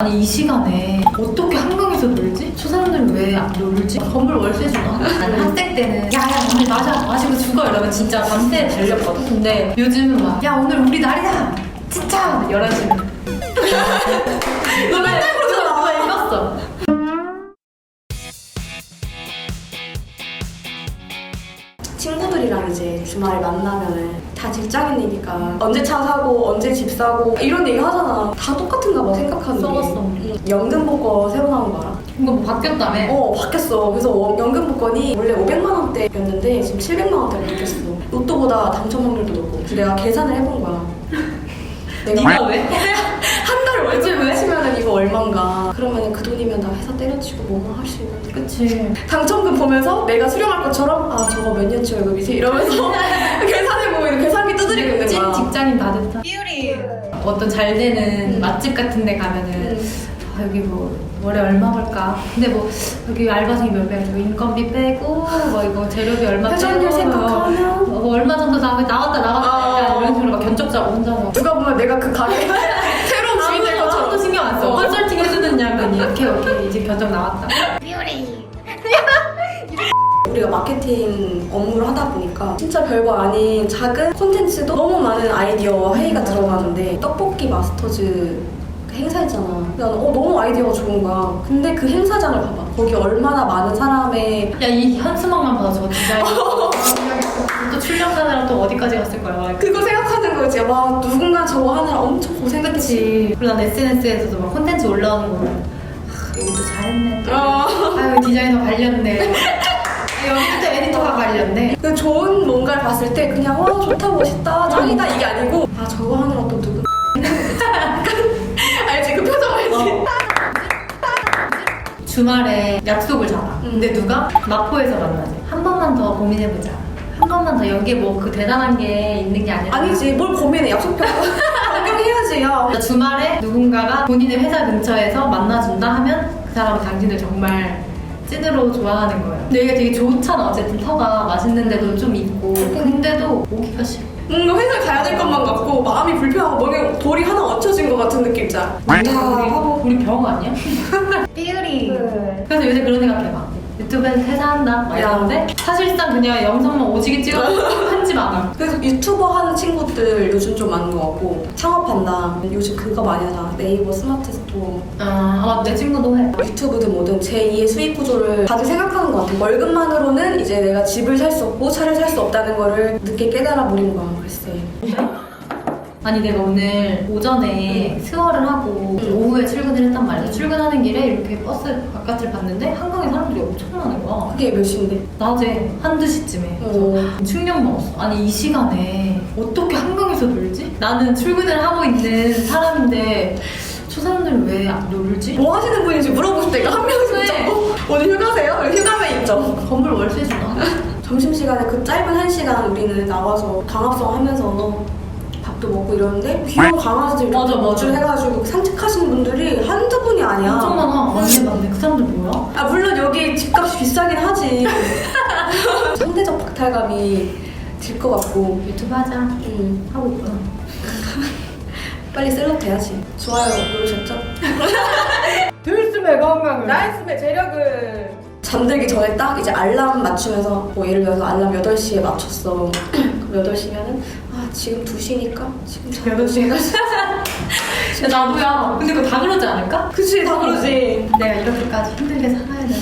아니 이 시간에 어떻게 한강에서 놀지? 저 사람들은 왜 안 놀지? 건물 월세 주나? 나는 학생 때는 야야 오늘 마셔. 마시고 죽어. 이러면 진짜 밤새 달렸거든. 근데 요즘은 막 야 오늘 우리 날이다 진짜. 11시는 너 맨날 그러잖아. 누가 읽었어. 친구들이랑 이제 주말에 만나면은 다 직장인이니까 언제 차 사고 언제 집 사고 이런 얘기 하잖아. 다 똑같은가 봐 생각하는. 게. 응. 연금 복권 새로 나온 거 알아? 이거 뭐 바뀌었다며? 어 바뀌었어. 그래서 원- 연금 복권이 원래 500만 원대였는데 지금 700만 원대로 바뀌었어. 로또보다 당첨 확률도 높고. 그래서 내가 계산을 해본 거야. 네가 왜? 한달 월급을 치면은 이거 얼마인가. 그러면은 그 돈이면 나 회사 때려치고 뭐만 할 수 있는데. 그치 당첨금 보면서 내가 수령할 것처럼 아 저거 몇 년치 월급이지 이러면서 보면 계산기 두드리고 있는 찐 거야 직장인 다 됐다 어떤 잘 되는 음. 맛집 같은 데 가면은 음. 아, 여기 뭐 월에 얼마 벌까? 근데 뭐 여기 알바생이 몇 명, 뭐 인건비 빼고 뭐 이거 재료비 얼마 회전율 빼고 생각하면? 어, 뭐 얼마 정도 나왔 나왔다 나왔다 아. 약간 이런 식으로 막 견적 짜고 혼자 막 누가 보면 내가 그 가게 새로운 주인 될 아무도 것처럼 신경 안 써. 어. 컨설팅 해주는 양은 이렇게 오케이 이제 견적 나왔다. 우리가 마케팅 업무를 하다 보니까 진짜 별거 아닌 작은 콘텐츠도 너무 많은 아이디어와 회의가 들어가는데 떡볶이 마스터즈 그 행사했잖아. 나는 어 너무 아이디어가 좋은 거야. 근데 그 행사장을 봐봐. 거기 얼마나 많은 사람의 야이 현수막만 봐도 저거 디자인. 또 출연자들은 또 어디까지 갔을 거야. 막. 그거 생각하는 거지. 와 누군가 저거 하느라 엄청 고생했지. 그치. 그리고 난 SNS에서도 막 콘텐츠 올라오는 거 보면 아, 여기도 잘했네. 또. 어. 아유 디자이너 갈렸네. 아, 여기도 또 에디터가 갈렸네. 그 좋은 뭔가를 봤을 때 그냥 와 좋다 멋있다 짱이다 이게 아니고 아 저거 하느라 또 누구 알지 그 표정 알지 주말에 약속을 잡아. 음. 근데 누가 마포에서 만나지. 한 번만 더 고민해보자. 한 번만 더 여기에 뭐 그 대단한 게 있는 게 아니라. 아니지 뭘 고민해 약속표 변경해야지 야 주말에 누군가가 본인의 회사 근처에서 만나준다 하면 그 사람은 당신을 정말 찐으로 좋아하는 거예요. 근데 여기가 되게 좋잖아. 어쨌든 터가 맛있는 데도 좀 있고. 근데도 오기가 싫어. 뭔가 회사 가야 될 것만 같고 마음이 불편하고 뭔가 돌이 하나 얹혀진 것 같은 느낌 있잖아 우리, 하고 우리 병 아니야? 삐으리. 그래서 요새 그런 생각 해봐. 유튜브에서 퇴사한다. 막 이러는데 사실상 그냥 영상만 오지게 찍어서 하고. 그래서 유튜버 하는 친구들 요즘 좀 많은 것 같고 창업한다 요즘 그거 많이 하잖아 네이버 스마트 스토어 아, 아마 내 친구도 해. 유튜브든 뭐든 제2의 수익 구조를 다들 생각하는 것 같아. 월급만으로는 이제 내가 집을 살 수 없고 차를 살 수 없다는 거를 늦게 깨달아 버린 거야, 글쎄. 아니 내가 오늘 오전에 스월을 하고 응. 오후에 출근을 했단 말이야. 출근하는 길에 이렇게 버스 바깥을 봤는데 한강에 사람들이 엄청 많은 거야. 그게 몇 시인데? 낮에 한두 시쯤에 어. 충격 먹었어. 아니 이 시간에 어떻게 한강에서 놀지? 나는 출근을 하고 있는 사람인데 저 사람들은 왜안 놀지? 뭐 하시는 분인지 물어볼 때가 한 명씩 네. 있죠. 오늘 휴가세요? 휴가면 있죠. 건물 월세 주나? 점심시간에 그 짧은 한 시간 우리는 나와서 강압성 하면서 먹고 이러는데 귀여운 강아지들 맞아, 맞아. 해가지고 산책하시는 분들이 한두 분이 아니야. 엄청 많아. 맞네 맞네. 그 사람들 뭐야? 아 물론 여기 집값이 비싸긴 하지. 상대적 박탈감이 들 것 같고. 유튜브 하자. 음, 하고 있구나. 빨리 셀럽 돼야지. 좋아요 누르셨죠? 들숨의 건강을. 나이스의 재력을 잠들기 전에 딱 이제 알람 맞추면서 뭐 예를 들어서 알람 8시에 맞췄어. 그럼 8시면은 아 지금 2시니까 지금 8시에 가지. 야, 나도야. 근데 그거 다 그러지 않을까? 그치 다 그러지. 내가 이렇게까지 힘들게 살아야 되나?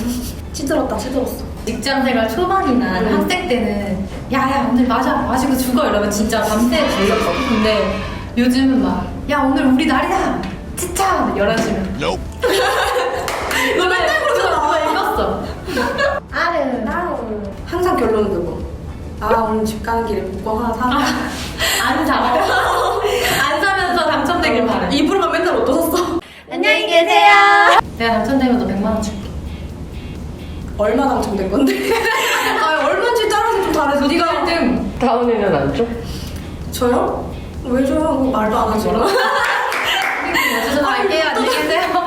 찌들었다 찌들었어. 직장 생활 초반이나 음. 학생 때는 야야 오늘 마셔 마시고 죽어 이러면 진짜 밤새 달렸거든. 근데 요즘은 막 야 오늘 우리 날이다. 진짜 11시면. Nope. 너 맨날 그러잖아. 누가 읽었어. 아르. 항상 결론은 그거. 아 오늘 집 가는 길에 복권 하나 사자 아, 안 사. 어. 안 사면서 당첨되길 바래. 어. 이불만 맨날 로또 샀어 안녕히 계세요. 내가 당첨되면 너 100만 원 줄게. 얼마 당첨된 건데 아 얼마인지 따라서 좀 다르지 니가 1등 다운이는 안 줘? 저요? 왜 줘요? 뭐 말도 안 하죠 어쨌든 알게 안 되겠네요